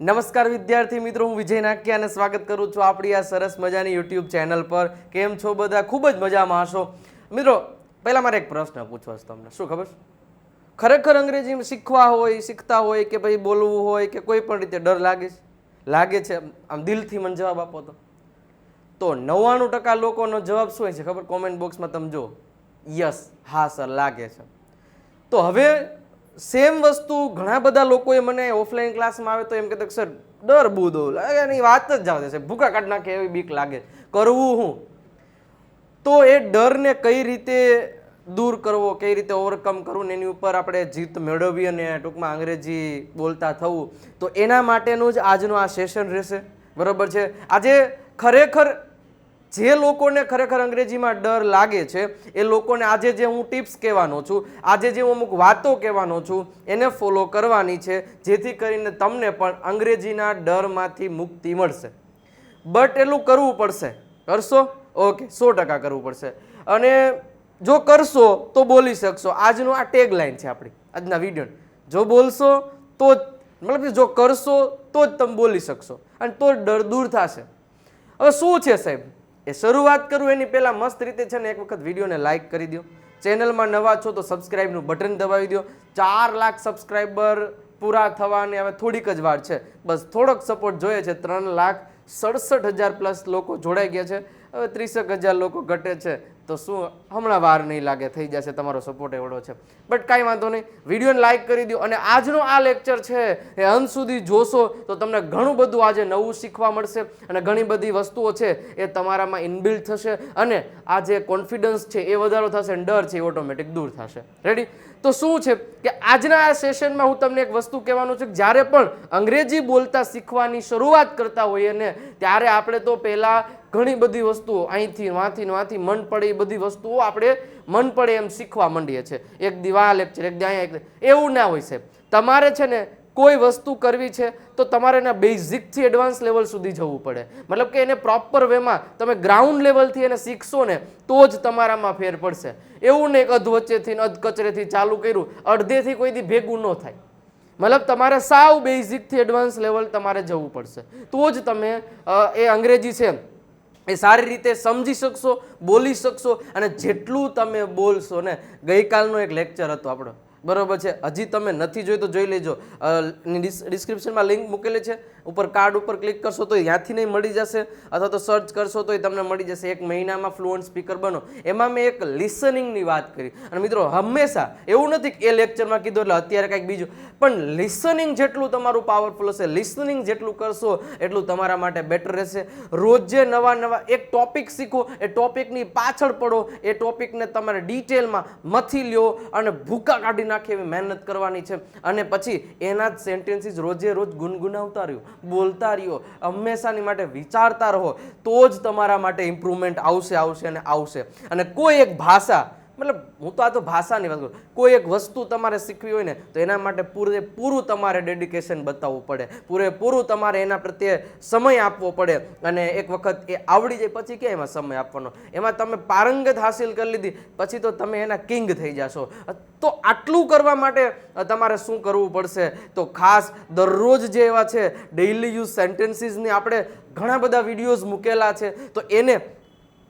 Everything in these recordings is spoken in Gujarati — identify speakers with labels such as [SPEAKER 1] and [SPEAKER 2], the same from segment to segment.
[SPEAKER 1] નમસ્કાર વિદ્યાર્થી મિત્રો, હું વિજય નાક્યા અને સ્વાગત કરું છું આપણી આ સરસ મજાની યુટ્યુબ ચેનલ પર. કેમ છો બધા? ખૂબ જ મજામાં હશો? મિત્રો, પહેલાં મારે એક પ્રશ્ન પૂછવો છે તમને. શું ખબર? ખરેખર અંગ્રેજી શીખવા હોય, શીખતા હોય કે ભાઈ બોલવું હોય કે કોઈ પણ રીતે ડર લાગે છે? લાગે છે? આમ દિલથી મને જવાબ આપો તો. તો નવ્વાણું ટકા લોકોનો જવાબ શું છે ખબર? કોમેન્ટ બોક્સમાં તમે જો યસ, હા સર, લાગે છે. તો હવે સેમ વસ્તુ ઘણા બધા લોકોએ મને ઓફલાઈન ક્લાસમાં આવે તો એમ કહેતા સર, ડર બહુ દો. એની વાત જ જાવ છે. ભૂખા કાઢ નાખે એવી બીક લાગે. કરવું હું? તો એ ડરને કઈ રીતે દૂર કરવો, કઈ રીતે ઓવરકમ કરવું એની ઉપર આપણે જીત મેળવવી અને ટૂંકમાં અંગ્રેજી બોલતા થવું, તો એના માટેનું જ આજનું આ સેશન રહેશે. બરાબર છે? આજે ખરેખર જે લોકોને ખરેખર અંગ્રેજીમાં ડર લાગે છે, એ લોકોને આજે જે હું ટિપ્સ કહેવાનો છું, આજે જે હું અમુક વાતો કહેવાનો છું, એને ફોલો કરવાની છે, જેથી કરીને તમને પણ અંગ્રેજીના ડરમાંથી મુક્તિ મળશે. બટ એટલું કરવું પડશે. કરશો? ઓકે સો ટકા કરવું પડશે. અને જો કરશો, તો બોલી શકશો. આજનું આ ટેગ લાઇન છે આપણી, આજના વીડિયો જો બોલશો, તો જ, મતલબ કે જો કરશો, તો જ તમે બોલી શકશો. અને તો જ ડર દૂર થશે. હવે શું છે સાહેબ? એ શરૂઆત કરું, એની પહેલાં મસ્ત રીતે છે ને એક વખત વિડીયોને લાઇક કરી દો ચેનલમાં નવા છો તો સબસ્ક્રાઇબનું બટન દબાવી દો ચાર લાખ સબસ્ક્રાઇબર પૂરા થવાની હવે થોડીક જ વાર છે. બસ થોડોક સપોર્ટ જોઈએ છે. ત્રણ લાખ સડસઠ હજાર પ્લસ લોકો જોડાઈ ગયા છે. હવે ત્રીસેક હજાર લોકો ઘટે છે. તો શું હમણાં વાર નહીં લાગે, થઈ જશે, તમારો સપોર્ટ એવડો છે. બટ કાંઈ વાંધો નહીં. વિડીયોને લાઈક કરી દો અને આજનો આ લેક્ચર છે, એ અંત સુધી જોશો તો તમને ઘણું બધું આજે નવું શીખવા મળશે અને ઘણી બધી વસ્તુઓ છે એ તમારામાં ઇનબિલ્ડ થશે અને આ જે કોન્ફિડન્સ છે એ વધારો થશે અને ડર છે એ ઓટોમેટિક દૂર થશે. રેડી તો શું છે કે આજના આ સેશનમાં હું તમને એક વસ્તુ કહેવાનું છું કે જ્યારે પણ અંગ્રેજી બોલતા શીખવાની શરૂઆત કરતા હોઈએ ને, ત્યારે આપણે તો પહેલાં ઘણી બધી વસ્તુઓ અહીંથી વાંથી ને વાંથી મન પડે એ બધી વસ્તુઓ આપણે મન પડે એમ શીખવા માંડીએ છીએ. એક દિવા લેક્ચર એક અહીંયા એક એવું ના હોય સાહેબ. તમારે છે ને કોઈ વસ્તુ કરવી છે તો તમારે એના બેઝિકથી એડવાન્સ લેવલ સુધી જવું પડે. મતલબ કે એને પ્રોપર વેમાં તમે ગ્રાઉન્ડ લેવલથી એને શીખશો ને તો જ તમારામાં ફેર પડશે. એવું નહીં એક અધ વચ્ચેથી ને અધ કચરેથી ચાલુ કર્યું, અડધેથી કોઈ દી ભેગું ન થાય. મતલબ તમારે સાવ બેઝિકથી એડવાન્સ લેવલ તમારે જવું પડશે. તો જ તમે એ અંગ્રેજી છે એ સારી રીતે સમજી શકશો, બોલી શકશો અને જેટલું તમે બોલશો ને, ગઈકાલનો એક લેક્ચર હતો આપણો. બરોબર છે. હજી તમે નથી જોઈ તો જોઈ લેજો. ડિસ્ક્રિપ્શનમાં લિંક મૂકેલી છે. ઉપર કાર્ડ ઉપર ક્લિક કરશો તો ત્યાંથી નહીં મળી જશે. અથવા તો સર્ચ કરશો તો તમને મળી જશે. એક મહિનામાં ફ્લુઅન્ટ સ્પીકર બનો. એમાં મેં એક લિસનિંગની વાત કરી. અને મિત્રો, હંમેશા એવું નથી કે એ લેક્ચરમાં કીધું એટલે અત્યારે કંઈક બીજું. પણ લિસનિંગ જેટલું તમારું પાવરફુલ હશે, લિસનિંગ જેટલું કરશો, એટલું તમારા માટે બેટર રહેશે. રોજે નવા નવા એક ટોપિક શીખો, એ ટોપિકની પાછળ પડો, એ ટોપિકને તમારે ડિટેલમાં મથી લ્યો અને ભૂકા કાઢી નાખે એવી મહેનત કરવાની છે. અને પછી એના જ સેન્ટેન્સીસ રોજે રોજ ગુનગુનાવતા રહ્યો, બોલતા રહ્યો, હંમેશાની માટે વિચારતા રહો, તો જ તમારા માટે ઇમ્પ્રુવમેન્ટ આવશે આવશે અને આવશે. અને કોઈ એક ભાષા મતલબ હું તો આ તો ભાષાની વાત કરું. કોઈ એક વસ્તુ તમારે શીખવી હોય ને, તો એના માટે પૂરેપૂરું તમારે ડેડિકેશન બતાવવું પડે. પૂરેપૂરું તમારે એના પ્રત્યે સમય આપવો પડે. અને એક વખત એ આવડી જાય, પછી ક્યાં એમાં સમય આપવાનો? એમાં તમે પારંગત હાસિલ કરી લીધી, પછી તો તમે એના કિંગ થઈ જશો. તો આટલું કરવા માટે તમારે શું કરવું પડશે? તો ખાસ દરરોજ જે એવા છે ડેઇલી યુઝ સેન્ટેન્સીસની આપણે ઘણા બધા વિડીયોઝ મૂકેલા છે. તો એને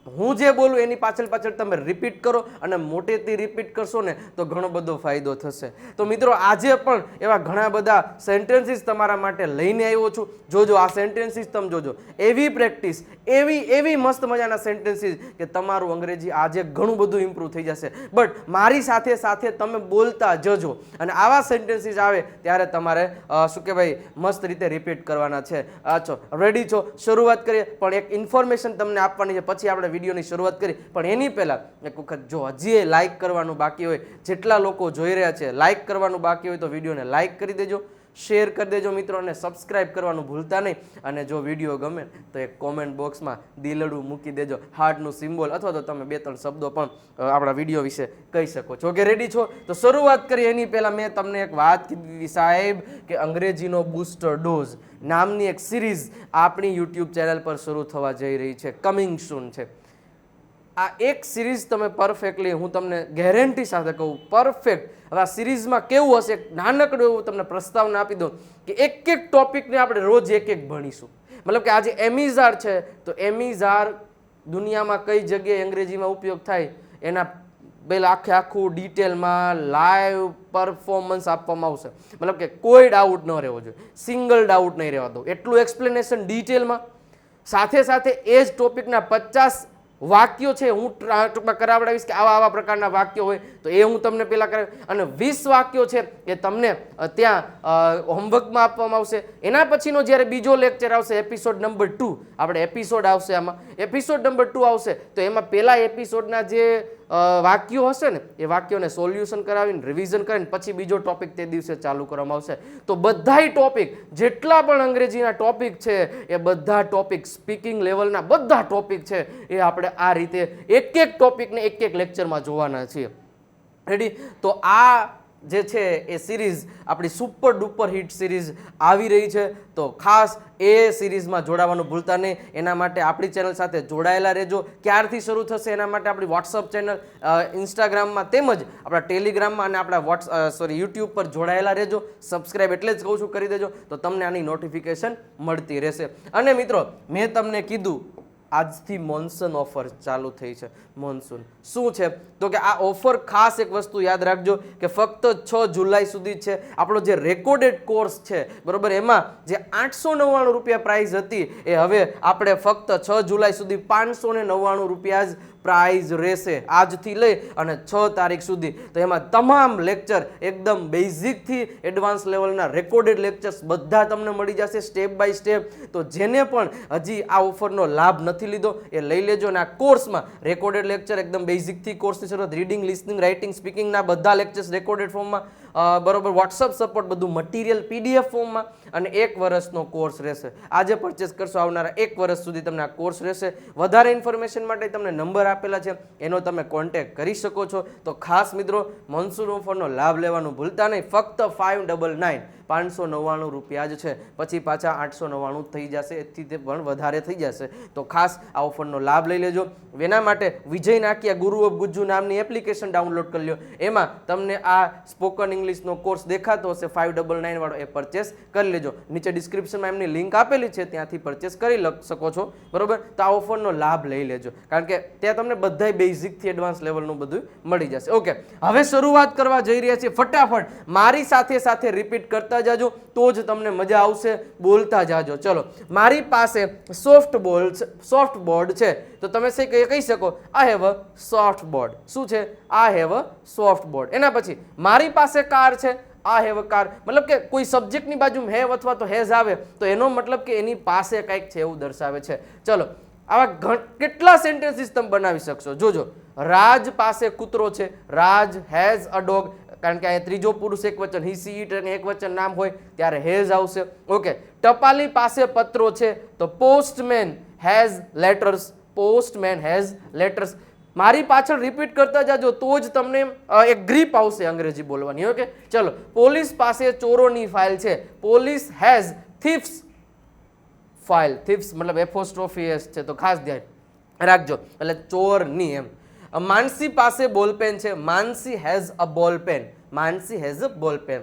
[SPEAKER 1] હું જે બોલું એની પાછળ પાછળ તમે રિપીટ કરો અને મોટેથી રિપીટ કરશો ને તો ઘણો બધો ફાયદો થશે. તો મિત્રો, આજે પણ એવા ઘણા બધા સેન્ટેન્સીસ તમારા માટે લઈને આવ્યો છું. જોજો, આ સેન્ટેન્સીસ તમે જોજો. એવી પ્રેક્ટિસ એવી એવી મસ્ત મજાના સેન્ટેન્સીસ કે તમારું અંગ્રેજી આજે ઘણું બધું ઇમ્પ્રૂવ થઈ જશે. બટ મારી સાથે સાથે તમે બોલતા જજો અને આવા સેન્ટેન્સીસ આવે ત્યારે તમારે શું કહેવાય, મસ્ત રીતે રિપીટ કરવાના છે. અચ્છો રેડી છો? શરૂઆત કરીએ, પણ એક ઇન્ફોર્મેશન તમને આપવાની છે. પછી આપણે વિડીયોની શરૂઆત કરી. પણ એની પહેલાં એક વખત જો હજી લાઇક કરવાનું બાકી હોય, જેટલા લોકો જોઈ રહ્યા છે લાઇક કરવાનું બાકી હોય તો વિડીયોને લાઇક કરી દેજો. શેર કરી દેજો મિત્રો અને સબસ્ક્રાઇબ કરવાનું ભૂલતા નહીં. અને જો વીડિયો ગમે તો એક કોમેન્ટ બોક્સમાં દિલડું મૂકી દેજો. હાર્ટનું સિમ્બોલ અથવા તો તમે બે ત્રણ શબ્દો પણ આપણા વીડિયો વિશે કહી શકો છો. કે રેડી છો? તો શરૂઆત કરીએ. એની પહેલાં મેં તમને એક વાત કીધી સાહેબ કે અંગ્રેજીનો બૂસ્ટર ડોઝ નામની એક સિરીઝ આપણી યુટ્યુબ ચેનલ પર શરૂ થવા જઈ રહી છે. કમિંગ સૂન છે. આ એક સિરીઝ તમે પરફેક્ટલી, હું તમને ગેરંટી સાથે કહું, પરફેક્ટ. હવે આ સિરીઝમાં કેવું હશે નાનકડું એવું તમને પ્રસ્તાવના આપી દઉં કે એક એક ટોપિકને આપણે રોજ એક એક ભણીશું. મતલબ કે આજે એમિઝાર છે, તો એમિઝાર દુનિયામાં કઈ જગ્યાએ અંગ્રેજીમાં ઉપયોગ થાય, એના પહેલાં આખે આખું ડિટેલમાં લાઈવ પરફોર્મન્સ આપવામાં આવશે. મતલબ કે કોઈ ડાઉટ ન રહેવો જોઈએ. સિંગલ ડાઉટ નહીં રહેવા દો. એટલું એક્સપ્લેનેશન ડિટેલમાં. સાથે સાથે એ જ ટોપિકના પચાસ વાક્યો છે, હું ટૂંકમાં કરાવડાવીશ કે આવા આવા પ્રકારના વાક્યો હોય, તો એ હું તમને પહેલાં કરાવી અને વીસ વાક્યો છે એ તમને ત્યાં હોમવર્કમાં આપવામાં આવશે. એના પછીનો જ્યારે બીજો લેક્ચર આવશે, એપિસોડ નંબર ટુ, આપણે એપિસોડ આવશે આમાં. એપિસોડ નંબર ટુ આવશે, તો એમાં પહેલાં એપિસોડના જે વાક્યો હશે ને, એ વાક્યોને સોલ્યુશન કરાવીને, રિવિઝન કરીને પછી બીજો ટોપિક તે દિવસે ચાલુ કરવામાં આવશે. તો બધાય ટોપિક, જેટલા પણ અંગ્રેજીના ટોપિક છે, એ બધા ટોપિક સ્પીકિંગ લેવલના બધા ટોપિક છે, એ આપણે આ રીતે એક એક ટોપિકને એક એક લેક્ચરમાં જોવાના છીએ. રેડી તો આ જે છે એ સિરીઝ આપણી સુપર ડુપર હિટ સિરીઝ આવી રહી છે. તો ખાસ એ સિરીઝમાં જોડાવાનું ભૂલતા નહીં. એના માટે આપણી ચેનલ સાથે જોડાયેલા રહેજો. ક્યારથી શરૂ થશે એના માટે આપણી વોટ્સઅપ ચેનલ ઇન્સ્ટાગ્રામમાં તેમજ આપણા ટેલિગ્રામમાં અને આપણા વોટ્સ સોરી યુટ્યુબ પર જોડાયેલા રહેજો. સબસ્ક્રાઈબ એટલે જ કહું છું, કરી દેજો. તો તમને આની નોટિફિકેશન મળતી રહેશે. અને મિત્રો, મેં તમને કીધું આજથી મોન્સન ઓફર ચાલુ થઈ છે, મોન્સૂન. શું છે? તો કે આ ઓફર ખાસ એક વસ્તુ યાદ રાખજો કે ફક્ત છ જુલાઈ સુધી છે. આપણો જે રેકોર્ડેડ કોર્સ છે, બરોબર, એમાં જે આઠસો નવ્વાણું રૂપિયા પ્રાઇસ હતી, એ હવે આપણે ફક્ત છ જુલાઈ સુધી પાંચસો ને નવ્વાણું રૂપિયા જ પ્રાઇઝ રહેશે આજથી લઈ અને છ તારીખ સુધી. તો એમાં તમામ લેક્ચર એકદમ બેઝિકથી એડવાન્સ લેવલના રેકોર્ડેડ લેક્ચર્સ બધા તમને મળી જશે સ્ટેપ બાય સ્ટેપ તો જેને પણ હજી આ ઓફરનો લાભ નથી લીધો એ લઈ લેજો અને આ કોર્સમાં રેકોર્ડેડ લેક્ચર એકદમ બેઝિકથી કોર્સની શરૂઆત રીડિંગ લિસનિંગ રાઇટિંગ સ્પીકિંગના બધા લેક્ચર્સ રેકોર્ડેડ ફોર્મમાં બરોબર વોટ્સઅપ સપોર્ટ બધું મટીરિયલ પીડીએફ ફોર્મમાં અને એક વર્ષનો કોર્સ રહેશે. આજે પરચેસ કરશો આવનારા એક વર્ષ સુધી તમને આ કોર્સ રહેશે. વધારે ઇન્ફોર્મેશન માટે તમને નંબર આપેલા છે, એનો તમે કોન્ટેક કરી શકો છો. તો ખાસ મિત્રો મોન્સૂન ઓફરનો લાભ લેવાનું ભૂલતા નહીં. ફક્ત ફાઇવ ડબલ નાઇન પાંચસો નવ્વાણું રૂપિયા જ છે. પછી પાછા આઠસો નવ્વાણું થઈ જશે. એથી તે પણ વધારે થઈ જશે. તો ખાસ આ ઓફરનો લાભ લઈ લેજો. એના માટે વિજય નાકિયા ગુરુ ઓફ ગુજ્જુ નામની એપ્લિકેશન ડાઉનલોડ કરી લો. એમાં તમને આ સ્પોકન ઇંગ્લિશનો કોર્સ દેખાતો હશે. ફાઇવ ડબલ નાઇનવાળો એ પરચેસ કરી લેજો. નીચે ડિસ્ક્રિપ્શનમાં એમની લિંક આપેલી છે. ત્યાંથી પરચેસ કરી શકો છો. બરોબર? તો આ ઓફરનો લાભ લઈ લેજો. કારણ કે ત્યાં તમને બધાય બેઝિકથી એડવાન્સ લેવલનું બધું મળી જશે. ઓકે. હવે શરૂઆત કરવા જઈ રહ્યા છીએ ફટાફટ. મારી સાથે સાથે રિપીટ કરતા જાજો, તો જ તમને મજા આવશે. બોલતા જાજો. ચલો, મારી પાસે સોફ્ટ બોલ સોફ્ટ બોર્ડ છે. તો તમે સે કહી શકો? આ હેવ અ સોફ્ટ બોર્ડ શું છે? આ હેવ અ સોફ્ટ બોર્ડ એના પછી, મારી પાસે કાર છે. આ હેવ કાર મતલબ કે કોઈ સબ્જેક્ટની બાજુમાં હેવ અથવા તો હેઝ આવે, તો એનો મતલબ કે એની પાસે કંઈક છે એવું દર્શાવે છે. ચલો, આવા કેટલા સેન્ટેન્સીસ તમે બનાવી શકશો? જોજો. રાજ પાસે કૂતરો છે. રાજ હેઝ અ ડોગ કારણ કે અહીંયા ત્રીજો પુરુષ એક વચન હી સી ઇટ અને એક વચન નામ હોય, ત્યારે હેઝ આવશે. ઓકે ટપાલી પાસે પત્રો છે, તો postman has letters postman has letters મારી પાછળ રિપીટ કરતા જાજો, તો જ તમને એક ગ્રીપ આવશે અંગ્રેજી બોલવાની ઓકે ચલો, પોલીસ પાસે ચોરોની ફાઇલ છે. Police has thiefs file thiefs મતલબ એફોસ્ટ્રોફી એસ છે, તો ખાસ ધ્યાન રાખજો. એટલે ચોરની એમ. માનસી પાસે બોલપેન છે. Mansi has a ballpen Mansi has a ballpen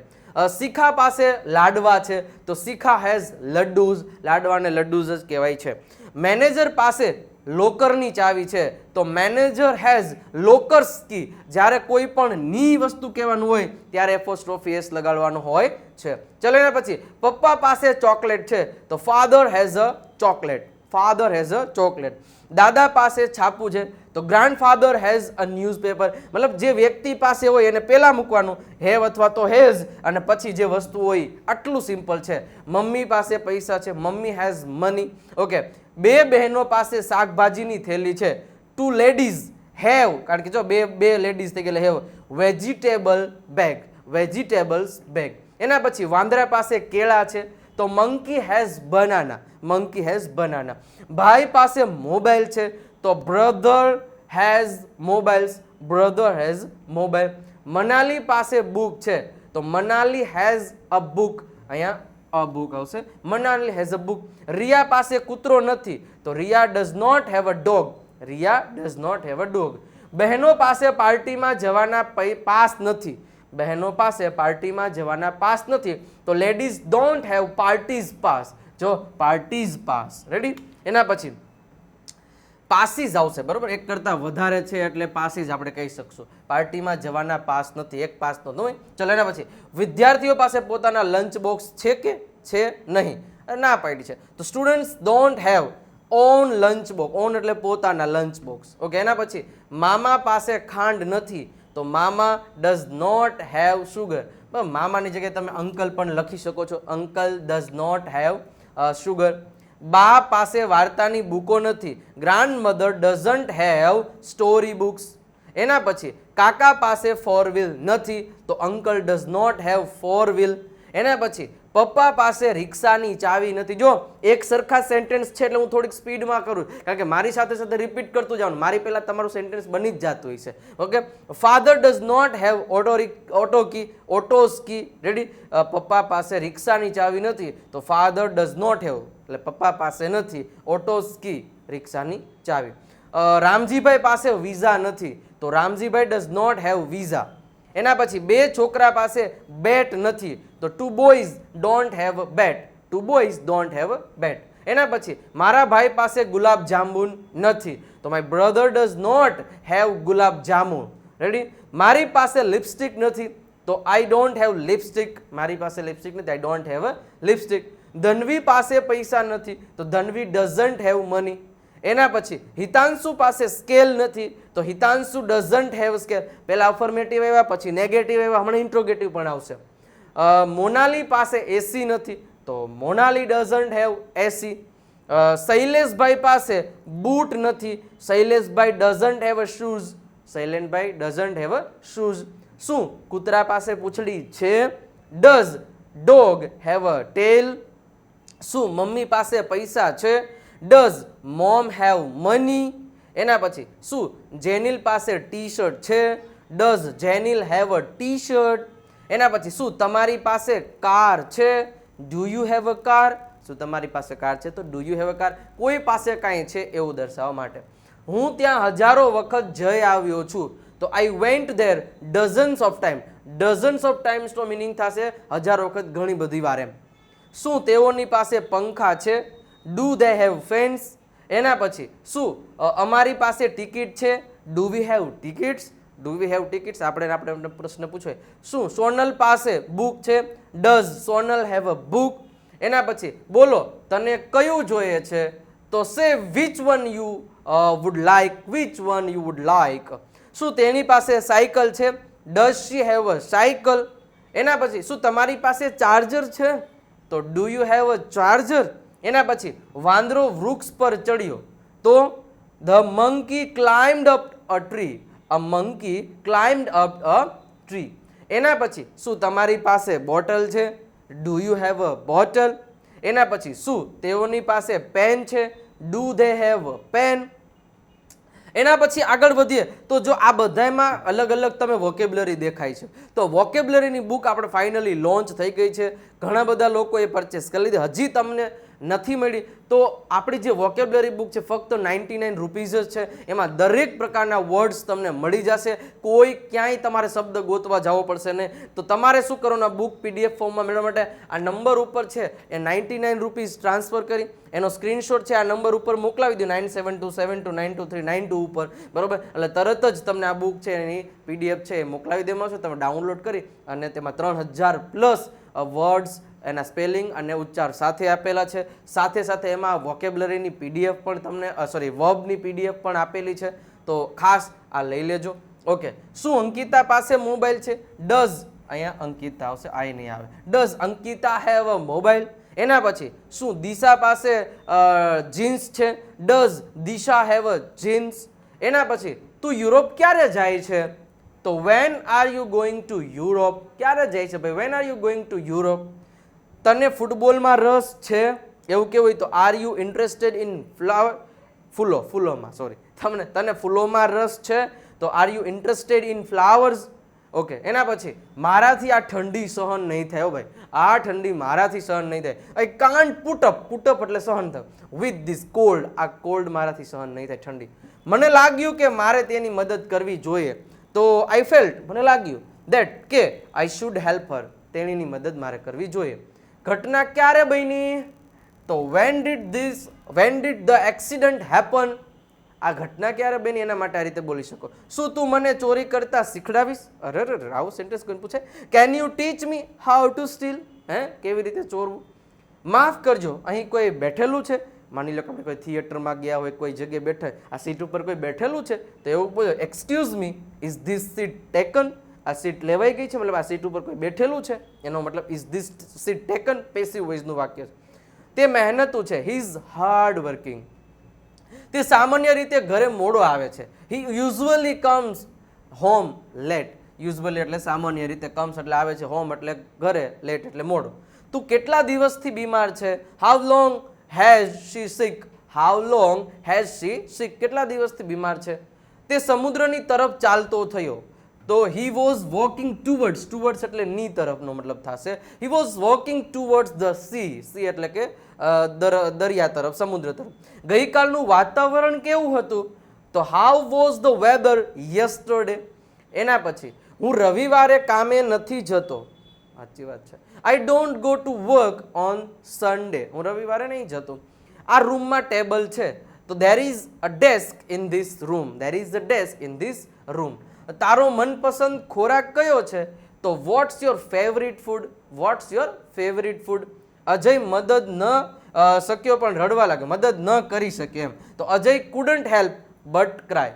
[SPEAKER 1] Shikha પાસે લાડવા છે. તો શિખા હેઝ લડ્ડુઝ. લાડવાને લડ્ડુઝ જ કહેવાય છે. મેનેજર પાસે લોકરની ચાવી છે. તો મેનેજર હેઝ લોકર્સ કી જ્યારે કોઈ પણ ની વસ્તુ કહેવાનું હોય, ત્યારે એફોસ્ટ્રોફી એસ લગાડવાનું હોય છે. ચલો એના પછી, પપ્પા પાસે ચોકલેટ છે. તો father has a chocolate father has a chocolate દાદા પાસે છાપું છે, તો grandfather has a newspaper મતલબ જે વ્યક્તિ પાસે હોય એને પહેલાં મૂકવાનું હેવ અથવા તો હેઝ અને પછી જે વસ્તુ હોય, આટલું સિમ્પલ છે. મમ્મી પાસે પૈસા છે, મમ્મી હેઝ મની ઓકે બે બહેનો પાસે શાકભાજીની થેલી છે. ટુ લેડીઝ હેવ કારણ કે જો બે બે લેડીઝ થઈ ગયેલા have vegetable bag vegetables bag એના પછી વાંદરા પાસે કેળા છે તો monkey has banana monkey has banana ભાઈ પાસે મોબાઈલ છે, તો brother has mobiles brother has mobile Manali પાસે બુક છે, તો મનાલી હેઝ અ બુક અહીંયા અ બુક આવશે. Manali has a book Riya પાસે કૂતરો નથી, તો Riya does not have a dog Riya does not have a dog બહેનો પાસે પાર્ટીમાં જવાના પાસ નથી બહેનો પાસે, પાર્ટીમાં જવાના પાસ નથી, તો ladies don't have parties pass જો પાર્ટીઝ પાસ રેડી એના પછી પાસીસ આવશે, બરાબર? એક કરતાં વધારે છે એટલે પાસીસ આપણે કહી શકશું. પાર્ટીમાં જવાના પાસ નથી, એક પાસ તો નહીં. ચલો, એના પછી વિદ્યાર્થીઓ પાસે પોતાના લંચ બોક્સ છે કે છે નહીં? ના પાડી છે. તો students don't have own lunch box own એટલે પોતાના લંચ બોક્સ ઓકે એના પછી મામા પાસે ખાંડ નથી તો મામા ડઝ નોટ હેવ સુગર મામાની જગ્યાએ તમે અંકલ પણ લખી શકો છો. Uncle does not have sugar બા પાસે વાર્તાની બુકો નથી. Grandmother doesn't have story books એના પછી, કાકા પાસે ફોર વ્હીલ નથી. તો uncle does not have four wheel એના પછી પપ્પા પાસે રિક્ષાની ચાવી નથી. જો, એક સરખા સેન્ટેન્સ છે એટલે હું થોડીક સ્પીડમાં કરું. કારણ કે મારી સાથે સાથે રિપીટ કરતું જાઉં મારી પહેલાં તમારું સેન્ટેન્સ બની જ જાતું હોય છે okay father does not have auto auto key autos કી રેડી પપ્પા પાસે રિક્ષાની ચાવી નથી, તો ફાધર ડઝ નોટ હેવ એટલે પપ્પા પાસે નથી ઓટોસ કી રિક્ષાની ચાવી. રામજીભાઈ પાસે વિઝા નથી, તો Ramjibhai does not have visa એના પછી બે છોકરા પાસે બેટ નથી. તો two boys don't have bat two boys don't have bat એના પછી મારા ભાઈ પાસે ગુલાબ જાંબુન નથી. તો my brother does not have gulab jamun ready મારી પાસે લિપસ્ટિક નથી. તો આઈ ડોન્ટ હેવ લિપસ્ટિક મારી પાસે લિપસ્ટિક નથી. I don't have lipstick Dhanvi પાસે પૈસા નથી. તો ધનવી ડઝન્ટ હેવ મની એના પછી હિતાંશુ પાસે સ્કેલ નથી, તો હિતાંશુ ડઝન્ટ હેવ સ્કેલ પહેલાં અફર્મેટિવ આવ્યા, પછી નેગેટિવ આવ્યા, હમણાં ઇન્ટ્રોગેટિવ પણ આવશે. મોનાલી પાસે એસી નથી, તો મોનાલી ડઝન્ટ હેવ એસી શૈલેષભાઈ પાસે બૂટ નથી, Shaileshbhai doesn't have a shoes Shaileshbhai doesn't have a shoes શું? કૂતરા પાસે પૂંછડી છે? Does dog have a tail શું, મમ્મી પાસે પૈસા છે? ડઝ મોમ હેવ મની એના પછી, શું? જેનિલ પાસે ટી શર્ટ છે. Does Jenil have a T shirt એના પછી, શું? તમારી પાસે કાર છે? Do you have a car શું તમારી પાસે કાર છે? તો do you have a car કોઈ પાસે કાંઈ છે એવું દર્શાવવા માટે. હું ત્યાં હજારો વખત જઈ આવ્યો છું. તો I went there dozens of time dozens of ટાઈમ્સનો meaning થશે હજારો વખત ઘણી બધી વાર એમ. શું તેઓની પાસે પંખા છે? ડુ દે હેવ ફેન્સ એના પછી શું? અમારી પાસે ટિકિટ છે. Do we have tickets do we have tickets આપણે આપણે પ્રશ્ન પૂછો શું? સોનલ પાસે બુક છે. Does Sonal have a book એના પછી બોલો, તને કયું જોઈએ છે? તો say which one you would like which one you would like શું તેની પાસે સાયકલ છે? Does she have a cycle એના પછી શું તમારી પાસે ચાર્જર છે? તો do you have a charger એના પછી વાંદરો વૃક્ષ પર ચડ્યો. તો the monkey climbed up a tree a monkey climbed up a tree એના પછી, શું તમારી પાસે બોટલ છે? Do you have a bottle એના પછી, શું તેઓની પાસે પેન છે? ડુ ધે હેવ પેન એના પછી આગળ વધીએ, તો જો આ બધામાં અલગ અલગ તમે વોકેબ્લરી દેખાય છે. તો વોકેબ્લરીની બુક આપણે ફાઇનલી લોન્ચ થઈ ગઈ છે. ઘણા બધા લોકોએ પરચેસ કરી લીધી. હજી તમને નથી મળી, તો આપણી જે વોકેબ્લરી બુક છે, ફક્ત નાઇન્ટી નાઇન રૂપીઝ જ છે. એમાં દરેક પ્રકારના વર્ડ્સ તમને મળી જશે. કોઈ ક્યાંય તમારે શબ્દ ગોતવા જવો પડશે નહીં. તો તમારે શું કરવાનું? બુક પીડીએફ ફોર્મમાં મેળવવા માટે આ નંબર ઉપર છે, એ નાઇન્ટી નાઇન રૂપીઝ ટ્રાન્સફર કરી, એનો સ્ક્રીનશોટ છે, આ નંબર ઉપર મોકલાવી દો nine seven two seven two nine two three nine two ઉપર. બરોબર? એટલે તરત જ તમને આ બુક છે, એની પીડીએફ છે, એ મોકલાવી દેવામાં આવશે. તમે ડાઉનલોડ કરી અને તેમાં ત્રણ હજાર પ્લસ વર્ડ્સ એના સ્પેલિંગ અને ઉચ્ચાર સાથે આપેલા છે. સાથે સાથે એમાં વોકેબ્લરીની પીડીએફ પણ તમને સોરી વર્બની પીડીએફ પણ આપેલી છે. તો ખાસ આ લઈ લેજો. ઓકે શું અંકિતા પાસે મોબાઈલ છે? ડઝ અહીંયા અંકિતા આવશે. આઈ નહીં આવે. Does Ankita have a mobile એના પછી, શું દિશા પાસે જીન્સ છે? Does Disha have a jeans એના પછી, તું યુરોપ ક્યારે જાય છે? તો when are you going to Europe ક્યારે જાય છે ભાઈ? When are you going to Europe તને ફૂટબોલમાં રસ છે? એવું કેવું હોય તો are you interested in flower ફૂલો, ફૂલોમાં સોરી તમને, તને ફૂલોમાં રસ છે? તો are you interested in flowers okay એના પછી, મારાથી આ ઠંડી સહન નહીં થાય ભાઈ. આ ઠંડી મારાથી સહન નહીં થાય. આઈ કાન્ટ પુટઅપ પુટઅપ એટલે સહન થયું. વિથ ધીસ કોલ્ડ આ કોલ્ડ મારાથી સહન નહીં થાય, ઠંડી. મને લાગ્યું કે મારે તેની મદદ કરવી જોઈએ. તો આઈ ફેલ્ટ મને લાગ્યું દેટ કે આઈ શુડ હેલ્પ હર તેણીની મદદ મારે કરવી જોઈએ. ઘટના ક્યારે બની? તો when did this when did the accident happen આ ઘટના ક્યારે બની? એના માટે આ રીતે બોલી શકો. શું તું મને ચોરી કરતા શીખડાવીશ? અરે અરે, આવું સેન્ટેન્સ કોઈને પૂછે? Can you teach me how to steal હે? કેવી રીતે ચોરવું? માફ કરજો અહીં કોઈ બેઠેલું છે? માની લો કે કોઈ થિયેટરમાં ગયા હોય કોઈ જગ્યાએ બેઠા આ સીટ ઉપર કોઈ બેઠેલું છે? તો એવું પૂછો excuse me is this seat taken આ સીટ લેવાઈ ગઈ છે, મતલબ આ સીટ ઉપર કોઈ બેઠેલું છે? એનો મતલબ is this seat taken passive વોઇસનું વાક્ય છે. તે મહેનતું છે. હી ઇઝ હાર્ડ વર્કિંગ તે સામાન્ય રીતે ઘરે મોડો આવે છે. He usually comes home late usually એટલે સામાન્ય રીતે કમ્સ એટલે આવે છે હોમ એટલે ઘરે લેટ એટલે મોડો. તું કેટલા દિવસથી બીમાર છે? How long has she sick how long has she sick કેટલા દિવસથી બીમાર છે? તે સમુદ્રની તરફ ચાલતો થયો. તો he was walking towards towards એટલે ની તરફનો મતલબ થશે. He was walking towards the sea sea એટલે કે દરિયા તરફ, સમુદ્ર તરફ. ગઈકાલનું વાતાવરણ કેવું હતું? તો how was the weather yesterday એના પછી, હું રવિવારે કામે નથી જતો. સાચી વાત છે. I don't go to work on Sunday હું રવિવારે નહીં જતો. આ રૂમમાં ટેબલ છે. તો there is a desk in this room there is a desk in this room તારો મનપસંદ ખોરાક કયો છે? તો what's your favourite food what's your favourite food Ajay મદદ ન શક્યો પણ રડવા લાગ્યો મદદ ન કરી શકે એમ. તો Ajay couldn't help but cry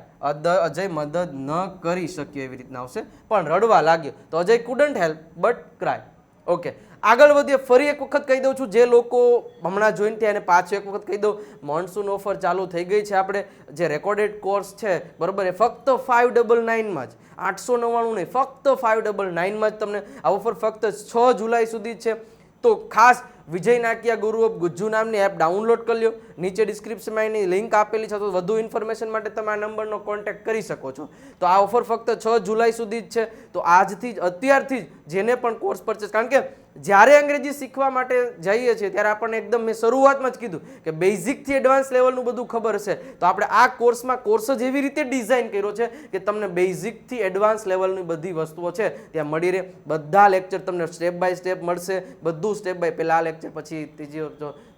[SPEAKER 1] Ajay મદદ ન કરી શક્યો એવી રીતના આવશે. પણ રડવા લાગ્યો. તો Ajay couldn't help but cry okay આગળ વધીએ, ફરી એક વખત કહી દઉં છું, જે લોકો હમણાં જોઈને ત્યાં એને પાછું એક વખત કહી દઉં મોન્સૂન ઓફર ચાલુ થઈ ગઈ છે આપણે, જે રેકોર્ડેડ કોર્સ છે, બરાબર એ ફક્ત ફાઇવ ડબલ નાઇનમાં જ, આઠસો નવ્વાણું નહીં, ફક્ત ફાઇવ ડબલ નાઇનમાં જ તમને આ ઓફર ફક્ત છ જુલાઈ સુધી છે. તો ખાસ વિજય નાકિયા ગુરુ ઓફ ગુજ્જુ નામની એપ ડાઉનલોડ કરી લો નીચે ડિસ્ક્રિપ્શનમાં એની લિંક આપેલી છે, તો વધુ ઇન્ફોર્મેશન માટે તમે આ નંબરનો કોન્ટેક્ટ કરી શકો છો. તો આ ઓફર ફક્ત છ જુલાઈ સુધી જ છે, તો આજથી જ, અત્યારથી જ જેને પણ કોર્સ પરચેસ કારણ કે જ્યારે અંગ્રેજી શીખવા માટે જઈએ છીએ, ત્યારે આપણને એકદમ મેં શરૂઆતમાં જ કીધું કે બેઝિકથી એડવાન્સ લેવલનું બધું ખબર હશે તો આપણે આ કોર્સમાં કોર્સ જ એવી રીતે ડિઝાઇન કર્યો છે કે તમને બેઝિકથી એડવાન્સ લેવલની બધી વસ્તુઓ છે, ત્યાં મળી રહે. બધા લેક્ચર તમને સ્ટેપ બાય સ્ટેપ મળશે. બધું સ્ટેપ બાય પહેલાં આ લેક્ચર પછી ત્રીજી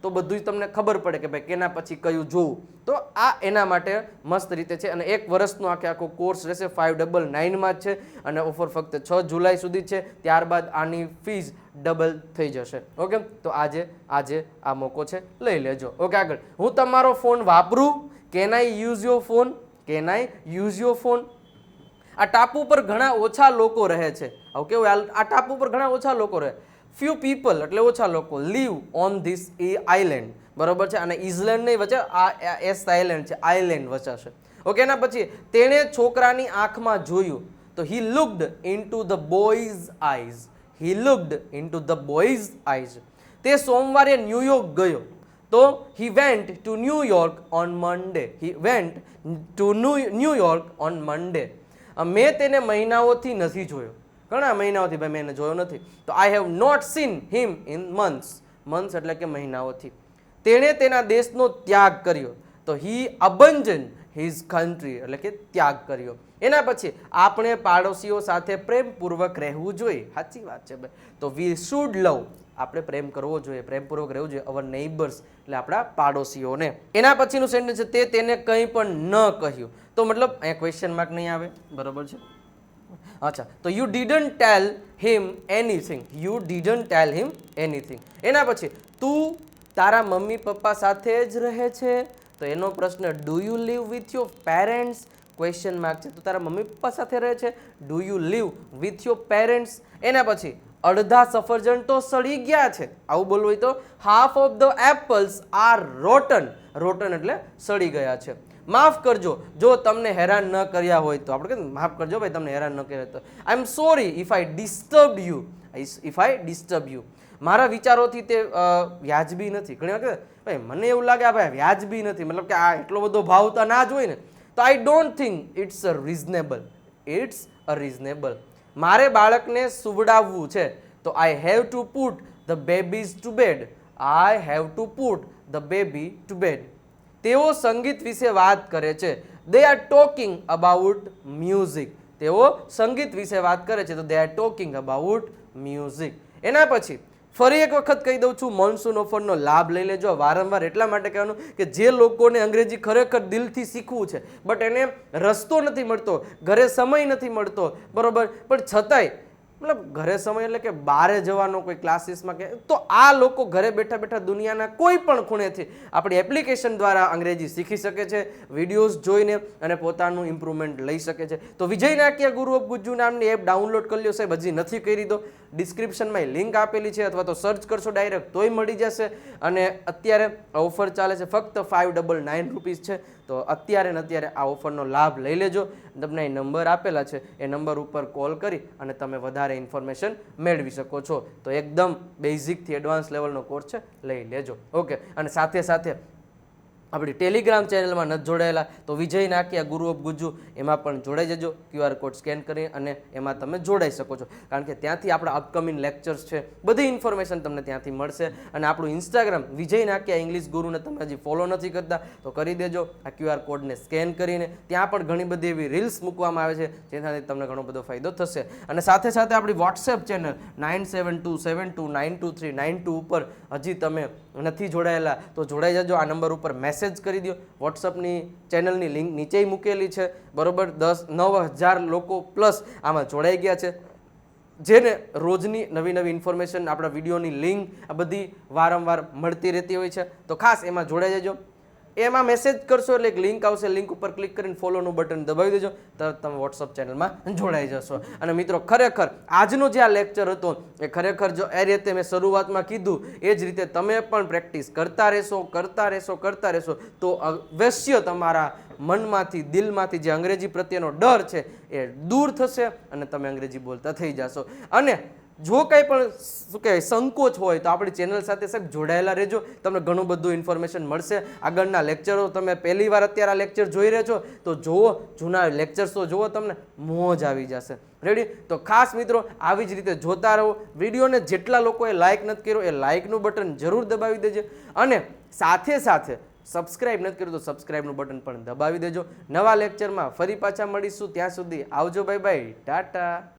[SPEAKER 1] તો બધું જ તમને ખબર પડે કે ભાઈ કેના પછી કયું જોવું. તો આ એના માટે મસ્ત રીતે છે. અને એક વર્ષનો આખે આખો કોર્સ રહેશે ફાઇવ ડબલ નાઇનમાં જ છે. અને ઓફર ફક્ત છ જુલાઈ સુધી છે. ત્યારબાદ આની ફીસ ડબલ થઈ જશે. ઓકે? તો આજે આજે આ મોકો છે, લઈ લેજો. ઓકે, આગળ. હું તમારો ફોન વાપરું? Can I use your phone can I use your phone આ ટાપુ પર ઘણા ઓછા લોકો રહે છે. કેવું આ ટાપુ પર ઘણા ઓછા લોકો રહે. ફ્યુ પીપલ એટલે ઓછા લોકો live on this a island બરોબર છે? અને ઇઝલેન્ડ નહીં વચ્ચે, આ એસ આઇલેન્ડ છે આઇલેન્ડ વચ્ચે છે ઓકે એના પછી, તેણે છોકરાની આંખમાં જોયું. તો he looked into the boy's eyes he looked into the boy's eyes તે સોમવારે ન્યુયોર્ક ગયો. તો he went to New York on Monday he went to New York on Monday મેં તેને મહિનાઓથી નથી જોયો. ઘણા મહિનાઓથી ભાઈ મેં જોયો નથી. તો I have not seen him in months months એટલે કે મહિનાઓથી. તેણે તેના દેશનો ત્યાગ કર્યો. તો હી અબંજન હિઝ કન્ટ્રી એટલે કે ત્યાગ કર્યો. એના પછી આપણે પાડોશીઓ સાથે પ્રેમપૂર્વક રહેવું જોઈએ. સાચી વાત છે ભાઈ. તો વી શુડ લવ આપણે પ્રેમ કરવો જોઈએ, પ્રેમપૂર્વક રહેવું જોઈએ અવર નેઇબર્સ એટલે આપણા પાડોશીઓને. એના પછીનું સેન્ટેન્સ છે, તે તેને કંઈ પણ ન કહ્યું. તો મતલબ અહીંયા ક્વેશ્ચન માર્ક નહીં આવે? બરોબર છે? અચ્છા. તો you didn't tell him anything you didn't tell him anything એના પછી તું તારા મમ્મી પપ્પા સાથે જ રહે છે? તો એનો પ્રશ્ન do you live with your parents question mark છે. તો તારા મમ્મી પપ્પા સાથે રહે છે. Do you live with your parents એના પછી, અડધા સફરજન તો સડી ગયા છે. આવું બોલવું હોય તો half of the apples are rotten rotten એટલે સડી ગયા છે. માફ કરજો, જો તમને હેરાન ન કર્યા હોય તો. આપણે કે માફ કરજો ભાઈ, તમને હેરાન ન કર્યા તો. I am sorry if I disturb you if I disturb you મારા વિચારોથી તે વ્યાજબી નથી. ઘણી વખત ભાઈ, મને એવું લાગે આ ભાઈ વ્યાજબી નથી. મતલબ કે આ એટલો બધો ભાવ તો ના જ હોય ને. તો I don't think it's a reasonable it's a reasonable મારે બાળકને સુવડાવવું છે, તો I have to put the babies to bed I have to put the baby to bed તેઓ સંગીત વિશે વાત કરે છે. They are talking about music તેઓ સંગીત વિશે વાત કરે છે, તો they are talking about music એના પછી ફરી એક વખત કહી દઉં છું મોન્સૂન ઓફરનો લાભ લઈ લેજો. વારંવાર એટલા માટે કહેવાનું કે જે લોકોને અંગ્રેજી ખરેખર દિલથી શીખવું છે બટ એને રસ્તો નથી મળતો, ઘરે સમય નથી મળતો, બરાબર? પણ છતાંય મતલબ ઘરે સમય એટલે કે બારે જવાનો કોઈ ક્લાસીસમાં કે, તો આ લોકો ઘરે બેઠા બેઠા દુનિયાના કોઈ પણ ખૂણેથી આપણી એપ્લિકેશન દ્વારા અંગ્રેજી શીખી શકે છે વિડીયોઝ જોઈને અને પોતાનું ઇમ્પ્રુવમેન્ટ લઈ શકે છે. તો વિજય નાકિયા ગુરુ ઓફ ગુજ્જુ નામની એપ ડાઉનલોડ કરી લો સાહેબ, હજી નથી કરી દો. ડિસ્ક્રિપ્શનમાં લિંક આપેલી છે અથવા તો સર્ચ કરશો ડાયરેક્ટ તોય મળી જશે. અને અત્યારે ઓફર ચાલે છે, ફક્ત ફાઇવ ડબલ નાઇન રૂપીઝ છે. તો અત્યારે ને અત્યારે આ ઓફરનો લાભ લઈ લેજો. તમને એ નંબર આપેલા છે. એ નંબર ઉપર કોલ કરી અને તમે વધારે ઇન્ફોર્મેશન મેળવી શકો છો. તો એકદમ બેઝિકથી એડવાન્સ લેવલનો કોર્સ છે, લઈ લેજો. ઓકે અને સાથે સાથે આપણી ટેલિગ્રામ ચેનલમાં નથી જોડાયેલા, તો વિજય નાખ્યા, ગુરુ ઓફ ગુજુ એમાં પણ જોડાઈ જજો ક્યુઆર કોડ સ્કેન કરી અને એમાં તમે જોડાઈ શકો છો. કારણ કે ત્યાંથી આપણા અપકમિંગ લેક્ચર્સ છે, બધી ઇન્ફોર્મેશન તમને ત્યાંથી મળશે. અને આપણું ઇન્સ્ટાગ્રામ વિજય નાખ્યા ઇંગ્લિશ ગુરુને તમે હજી ફોલો નથી કરતા, તો કરી દેજો. આ ક્યુઆર કોડને સ્કેન કરીને ત્યાં પણ ઘણી બધી એવી રીલ્સ મૂકવામાં આવે છે, જેનાથી તમને ઘણો બધો ફાયદો થશે. અને સાથે સાથે આપણી WhatsApp channel nine seven two seven two nine two three nine two ઉપર હજી તમે નથી જોડાયેલા, તો જોડાઈ જજો. આ નંબર ઉપર મેસેજ કરી દો વોટ્સઅપની ચેનલની લિંક નીચે મૂકેલી છે. બરોબર? દસ, નવ હજાર લોકો પ્લસ આમાં જોડાઈ ગયા છે. જેને રોજની નવી નવી ઇન્ફોર્મેશન આપણા વિડીયોની લિંક આ બધી વારંવાર મળતી રહેતી હોય છે. તો ખાસ એમાં જોડાઈ જજો. એમાં મેસેજ કરશો એટલે એક લિંક આવશે. લિંક ઉપર ક્લિક કરીને ફોલોનું બટન દબાવી દેજો. તરત તમે વોટ્સઅપ ચેનલમાં જોડાઈ જશો. અને મિત્રો, ખરેખર આજનો જે આ લેક્ચર હતો, એ ખરેખર જો એ રીતે મેં શરૂઆતમાં કીધું, એ જ રીતે તમે પણ પ્રેક્ટિસ કરતા રહેશો કરતા રહેશો કરતા રહેશો, તો અવશ્ય તમારા મનમાંથી, દિલમાંથી જે અંગ્રેજી પ્રત્યેનો ડર છે, એ દૂર થશે અને તમે અંગ્રેજી બોલતા થઈ જશો. અને જો કંઈ પણ શું કહેવાય, સંકોચ હોય તો આપણી ચેનલ સાથે સાહેબ જોડાયેલા રહેજો. તમને ઘણું બધું ઇન્ફોર્મેશન મળશે. આગળના લેક્ચરો તમે પહેલી વાર અત્યારે આ લેક્ચર જોઈ રહ્યા છો, તો જુઓ, જૂના લેક્ચર્સ જુઓ, તમને મોજ આવી જશે. રેડી તો ખાસ મિત્રો, આવી જ રીતે જોતા રહો. વિડીયોને જેટલા લોકોએ લાઇક નથી કર્યો, એ લાઇકનું બટન જરૂર દબાવી દેજો. અને સાથે સાથે સબસ્ક્રાઇબ નથી કર્યું તો સબસ્ક્રાઇબનું બટન પણ દબાવી દેજો. નવા લેક્ચરમાં ફરી પાછા મળીશું. ત્યાં સુધી આવજો બાય બાય ટાટા.